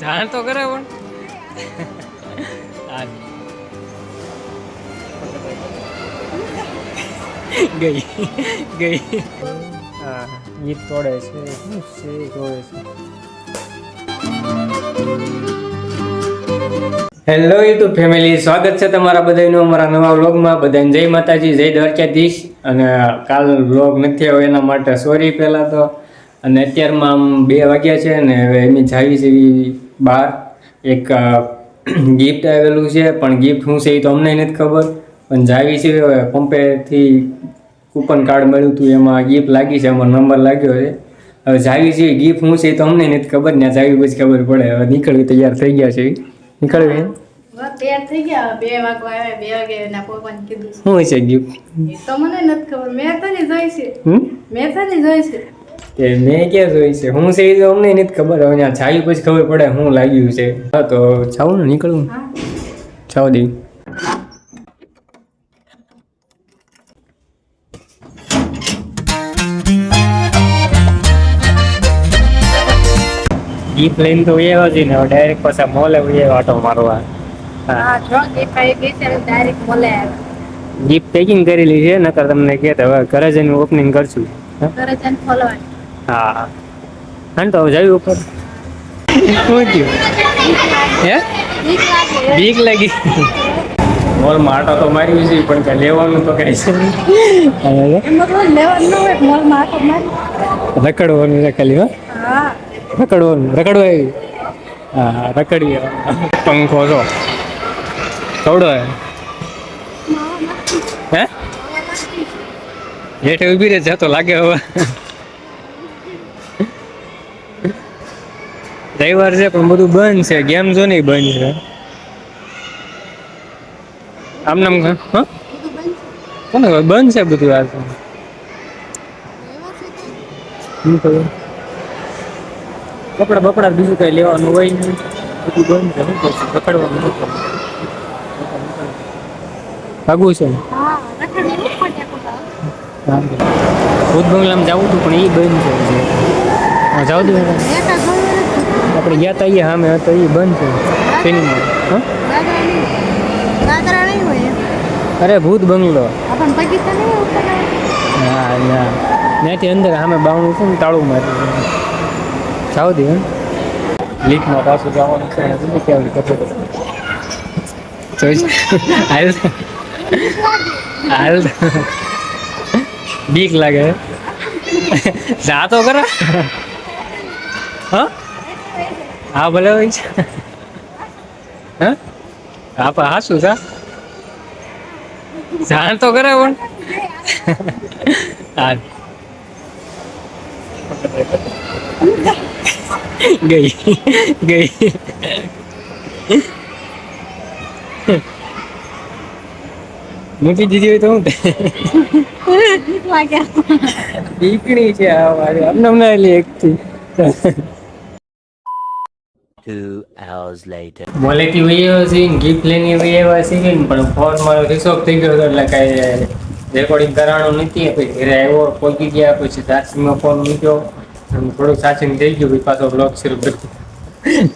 જાણ તો કરે પણ. ગઈ. ગઈ. હા, ગીત તોડે છે. શું છે જોડે છે? હેલો યુટ્યુબ ફેમિલી સ્વાગત છે તમારા બધાનું અમારા નવા વ્લોગમાં. બધાને જય માતાજી, જય દ્વારકાધીશ. અને કાલ વ્લોગ નથી આવ્યો એના માટે સોરી પહેલાં તો. અને અત્યારમાં આમ બે વાગ્યા છે ને હવે એની જાવી જેવી બહાર એક ગિફ્ટ આવેલું છે પણ ગિફ્ટ શું છે એ તો અમને નથી ખબર. પણ જાવી છે પંપેથી કૂપન કાર્ડ મળ્યું હતું એમાં ગિફ્ટ લાગી છે અમારો નંબર લાગ્યો છે. હવે જાવી છે ગિફ્ટ શું છે એ તો અમને નથી ખબર ને જાવી પછી ખબર પડે. હવે નીકળવી તૈયાર થઈ ગયા છે. નીકળવી તૈયાર થઈ ગયા. બે વાગવા આવ્યા બે વાગે પપ્પાને કીધું શું છે ગિફ્ટ તો મને નથી ખબર. મેં તો જોઈ છે. મેં તો જોઈ છે. તે મેં ક્યાં જોઈ છે? હું છે એ તો અમને નથી ખબર. હવે ત્યાં ચાલ્યું પછી ખબર પડે હું લાગ્યું છે. હા તો જાઉં ને નીકળવું હા. જાવ દી. ગીત લઈને તો એવા છે ને ડાયરેક્ટ પાછા મોલે એ વાટો મારવા. હા. હા જો કે પાઈ ગઈ છે ડાયરેક્ટ મળે આવ્યા પેકિંગ કરેલી છે નકર તમને કે હવે ઘરે જઈને ઓપનિંગ કરશું? ઘરે જઈને ખોલવાની. હા. હા તો હવે જાવી ઉપર. શું થયું? હે? બીક લાગી. મોલમાં આટો તો માર્યું છે પણ કાંઈ લેવાનું તો કઈ છે રખડવાનું છે ખાલી હા? હા. રખડવાનું રખડવા આવી. હા હા રખડી પંખો જો. કવડો હે? હે? હેઠે ઊભી રહે જતો લાગે હવે. રવિવાર છે, પણ બધું બંધ છે ગેમ નહીં બંધ છે. આમ નામ હા? કોને બંધ છે બધું આ. શું ખબર? કપડા બપડા બીજું કઈ લેવાનું હોય નહીં. બધું બંધ છે, શું કરશું? નથી. ભાગવું છે? રખડવાનું ભૂત બંગલામાં જવું હતું, પણ એ બંધ છે. જાવ દે. એકા જોયું નથી. આપણે ગયા તા સામે હતો એ બંધ છે. સિનેમા હા. અરે ભૂત બંગલો. હા ના ના. ત્યાંથી અંદર સામે બાવણું છે ને તાળું મારી જાવ દે લીકમાં પાછું જવાનું છે કેવું ખબર હાલ. હાલ. બીક લાગે. જા તો ખરા હા? હા ભલે હોય છે. હા? હા પણ હા શું જા જાણ તો કરે પણ. હા. ગઈ. ગઈ. મૂકી દીધી હોય તો હું દીકરી છે આ મારી અમને અમને એક એકથી. Two hours later. મોલેથી વહી ને ગિફ્ટ લઈને વહી આવ્યા છે પણ ફોન મારો રિસોર્ટ થઈ ગયો એટલે કાંઈ રેકોર્ડિંગ કરાણું નથી પછી ઘરે આવ્યો પહોંચી ગયા પછી ચાર્જિંગમાં ફોન મૂક્યો. થોડુંક ચાર્જિંગ થઈ ગયું પછી પાછો બ્લોગ શરૂ કર્યો.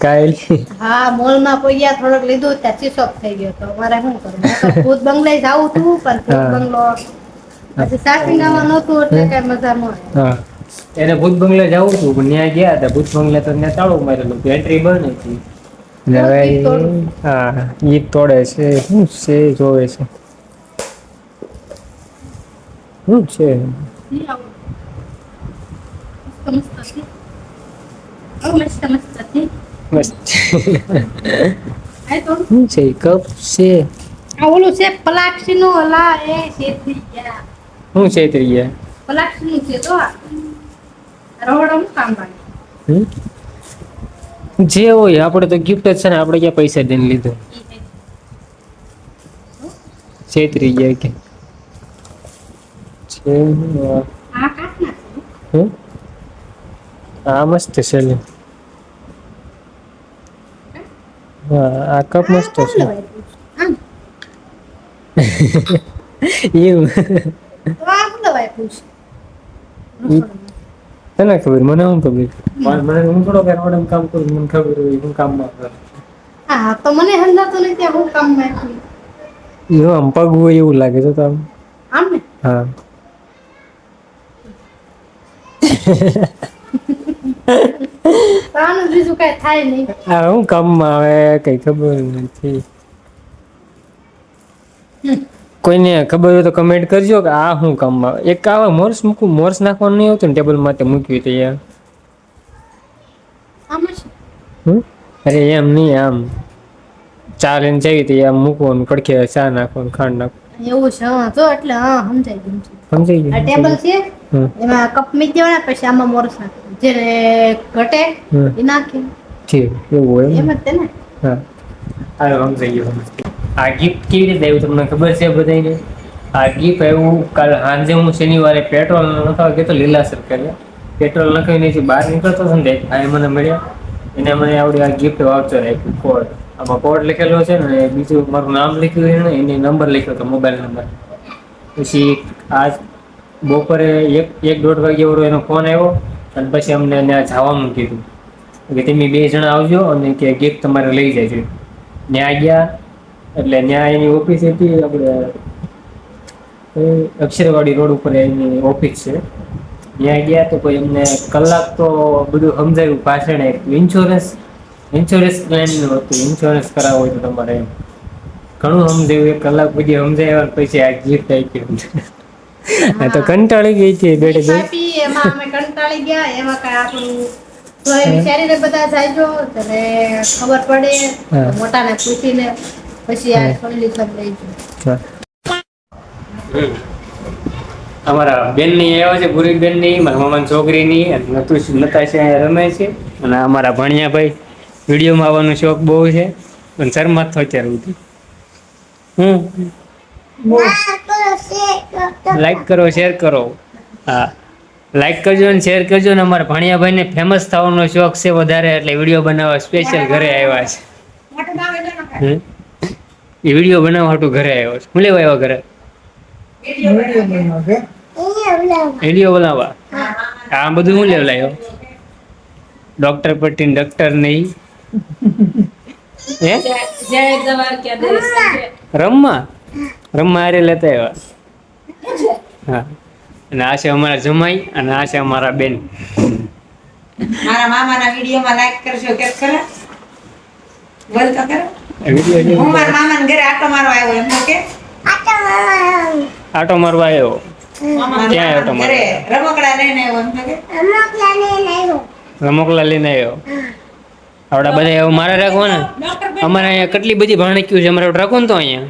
કાંઈ? હા મોલમાં પૈયા થોડોક લીધું ત્યાં ચીસોપ થઈ ગયો તો મારે શું કરવું? તો ભૂત બંગલે જાવું હતું પણ ભૂત. બંગલો. પછી સાસરીનામાં નહોતું એટલે કઈ મજા હા. એને ભૂત બંગલે જવું હતું પણ ત્યાં ગયા હતા. ભૂત બંગલે તો ત્યાં તાળું મારેલું હતું. એન્ટ્રી બંધ હતી. હવે હા ગીત તોડે છે. શું છે જોવે છે? શું છે? શું છે કપ છે આ ઓલું છે એ શેઠી ગયા શું છે ત્રીએ પલાક્ષીનું છે તો આ. રવડમ કામ લાગે હમ? જે હોય આપણે તો ગિફ્ટ જ છે ને આપણે ક્યાં પૈસા દઈને લીધો? છેતરી ગયા કે. છે આ મસ્ત છે લે. આ કપ મસ્ત છે. એવું. તને ખબર? મને હું ખબર? મને મને હું થોડો કઈ એમ કામ કરું મને ખબર હોય હું કામમાં કરું. હા તો મને નહીં ત્યાં હું કામ નાખી જો આમ પગ હોય એવું લાગે છે તો આમ. આમ ને? હા. તાનું બીજું કઈ થાય નહીં. હા હું કામમાં આવે કઈ ખબર નથી. કોઈને ખબર હોય તો કમેન્ટ કરજો કે આ શું કામમાં એક આવા મોર્સ મૂકું મોર્સ નાખવાનું નહીં આવતું ને ટેબલ માટે મૂક્યું તો યાર? અરે એમ નહીં આમ. ચા લઈને જવી તો આમ મૂકવાનું પડખે ચા નાખવાનું ખાંડ નાખવાનું. એવું છે હા જો એટલે હા સમજાઈ ગયું છે સમજાઈ ગયું ટેબલ છે એમાં કપ મૂકી દેવાના પછી આમાં મોરસ નાખવાનું. જેને ઘટે એ નાખી. ઠીક એવું હોય એમ એમ જ તે ને? હા. હાલો સમજાઈ ગયું. આ ગિફ્ટ કેવી રીતે આવ્યું તમને ખબર છે બધાને આ ગિફ્ટ આવ્યું કાલ સાંજે હું શનિવારે પેટ્રોલ નખાવા ગયો તો લીલાસર કર્યા પેટ્રોલ નખાવીને જે બહાર નીકળતો હતો ને ભાઈ મને મળ્યા. એને મને આવડી આ ગિફ્ટ વાઉચર આપ્યું કોડ આમાં કોડ લખેલો છે ને, બીજું મારું નામ લખ્યું છે ને, એને નંબર લખ્યો હતો મોબાઈલ નંબર પછી આજ બપોરે એક એક દોઢ વાગ્યા વાળો એનો ફોન આવ્યો અને પછી અમને ત્યાં જવાનું કીધું કે તમે બે જણા આવજો અને કે ગિફ્ટ તમારે લઈ જાય ત્યાં ગયા એટલે ત્યાં એની ઓફિસ હતી આપણે અક્ષરવાડી રોડ ઉપર એની ઓફિસ છે. ત્યાં ગયા તો કોઈ અમને કલાક તો બધું સમજાવ્યું ભાષણ ઇન્સ્યોરન્સ ઇન્સ્યોરન્સ પ્લાનનું હતું ઇન્સ્યોરન્સ કરાવવો હોય તો તમારે એમ. ઘણું સમજાયું એક કલાક પછી સમજાય પછી આ ગિફ્ટ આપી આ તો કંટાળી ગઈ છે બેઠે બેઠે એમાં અમે કંટાળી ગયા એમાં કઈ આપણું તો એ વિચારીને બધા જાયજો ત્યારે ખબર પડે મોટાને પૂછીને પછી આ લઈજો હા. અમારા બેનની આવ્યા છે ગુરી બેનની મારા મામાની છોકરીની નતા છે અહીંયા રમે છે. અને અમારા ભણિયાભાઈ વિડીયોમાં આવવાનો શોખ બહુ છે. પણ શરમાત થયો અત્યારે સુધી હમ. લાઈક કરો શેર કરો. હા. લાઈક કરજો ને શેર કરજો ને અમારા ભાણિયાભાઈને ફેમસ થવાનો શોખ છે વધારે એટલે વીડિયો બનાવવા સ્પેશિયલ ઘરે આવ્યા છે. હમ? એ વીડિયો બનાવવા હાટુ ઘરે આવ્યો છે. હું લેવા આવ્યો ઘરે? વીડિયો બનાવવા આ બધું હું લેવા લાવ્યો ડોક્ટર પટ્ટી ડોક્ટર નહીં રમવા? રમવા અરે લેતા આવ્યા? હા. અને આ છે અમારા જમાઈ અને આ છે અમારા બેન. મારા મામાના વિડીયોમાં લાઈક કરશો કે કરો બોલ તો વીડિયો હું મારા મામાના ઘરે આટો મારવા આવ્યો એમ કે આટો મારવા આવ્યો. ક્યાં આટો રમકડા લઈને આવ્યો એમ કે રમકડા લઈને આવ્યો. આવડા બધા એવું મારે રાખવા ને અમારે અહીંયા કેટલી બધી ભાણક્યું છે? અમારે રાખો ને તો અહીંયા.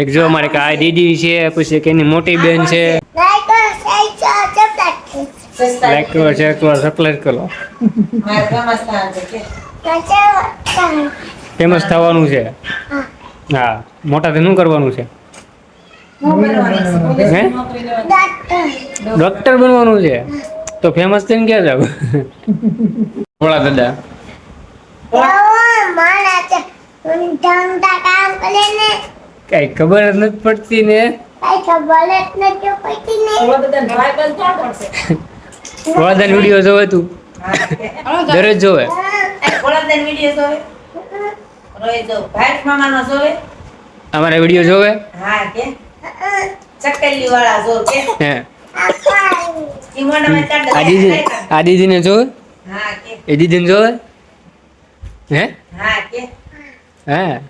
એક જો અમારે કે આ દીદી છે પછી એક એની મોટી બેન છે. લાઈક કરો શેર કરો સબસ્ક્રાઈબ કરો. ફેમસ થવાનું છે. હા. મોટા શું કરવાનું છે? હું ડોક્ટર બનવાનું છે? તો ફેમસ થઈને ક્યાં જાવ? ભોળા દાદા. કઈ ખબર જ નથી પડતી ને. ભોળા દાદા વીડિયો જોવે તું. દરરોજ જોવે. ભોળાદાન વીડિયો જોવે? રોય જો ભાઈ મામાનો જોવે? અમારા વીડિયો જોવે? હા કે? ચકલી વાળા જો કે? હે. ઈ મોઢામાં ચાટ આ દીદીને જોવે? હા કે? એ દીદીને જોવે? હે? હા કે? હે.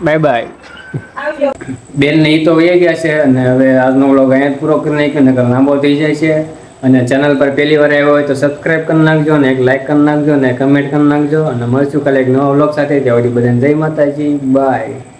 બાય બાય બેન ને એ તો વહી ગયા છે અને હવે આજનો વ્લોગ અહીંયા પૂરો કરી નાખ્યો નકર લાંબો થઈ જાય છે. અને ચેનલ પર પહેલી વાર આવ્યો હોય તો સબસ્ક્રાઇબ કરી નાખજો ને એક લાઇક કરી નાખજો ને કમેન્ટ કરી નાખજો. અને મળશું કાલે એક નવા વ્લોગ સાથે. ત્યાં બધાને જય માતાજી. બાય